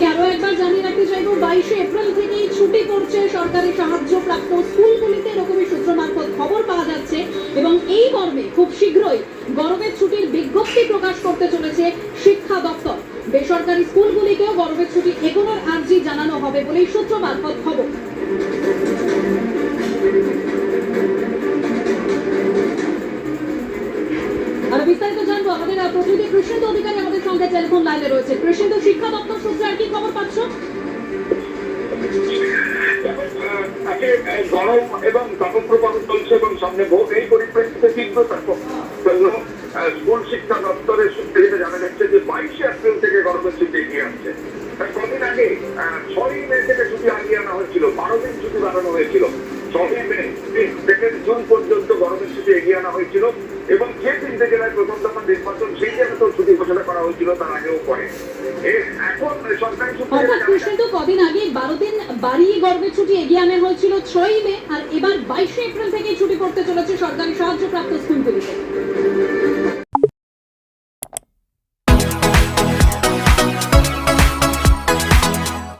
জানতে চাইব, বাইশে এপ্রিল থেকেই ছুটি পড়ছে সরকারি সাহায্যপ্রাপ্ত স্কুলগুলিতে, এরকমই সূত্র মারফত খবর পাওয়া যাচ্ছে। এবং এই মর্মে খুব শীঘ্রই গরমের ছুটির বিজ্ঞপ্তি প্রকাশ করতে চলেছে শিক্ষা দপ্তর। বেসরকারি স্কুলগুলিকেও গরমের ছুটি এগোনোর আর্জি জানানো হবে বলেই সূত্র মারফত খবর। আর বিস্তারিত জানব, আমাদের প্রতিনিধি কৃষ্ণেন্দু অধিকারী আমাদের সঙ্গে টেলিফোন লাইনে রয়েছে। কৃষ্ণেন্দু শিক্ষা দপ্তর সূত্রে আর কি খবর পাচ্ছ? গরম এবং তাপপ্রবাহ চলছে এবং সামনে ভোট এই পরিপ্রেক্ষিতে তীব্র তাপ- জন্য আহ, স্কুল শিক্ষা দপ্তরের সূত্রে জানা যাচ্ছে যে বাইশে এপ্রিল থেকে ছুটি এগিয়ে আসছে। কদিন আগে ছয়ই মে থেকে ছুটি আগিয়ে আনা হয়েছিল। বারো দিন ছুটি বাড়ানো হয়েছিল। ছয়ই মে থেকে জুন পর্যন্ত গরমের ছুটি এগিয়ে আনা হয়েছিল। এবং যে তিনটে জেলায় প্রথম দফা নির্বাচন সেই জায়গায় তো ছুটি ঘোষণা করা হয়েছিল তার আগেও পরে। এখন সরকারি অর্থাৎ যাচ্ছে- কদিন আগে বারো দিন বাড়িয়ে ছুটি এগিয়ে আনা হয়েছিল ছয়ই মে আর এবার বাইশে এপ্রিল থেকে ছুটি পড়তে চলেছে সরকারি সাহায্যপ্রাপ্ত স্কুলগুলিতে।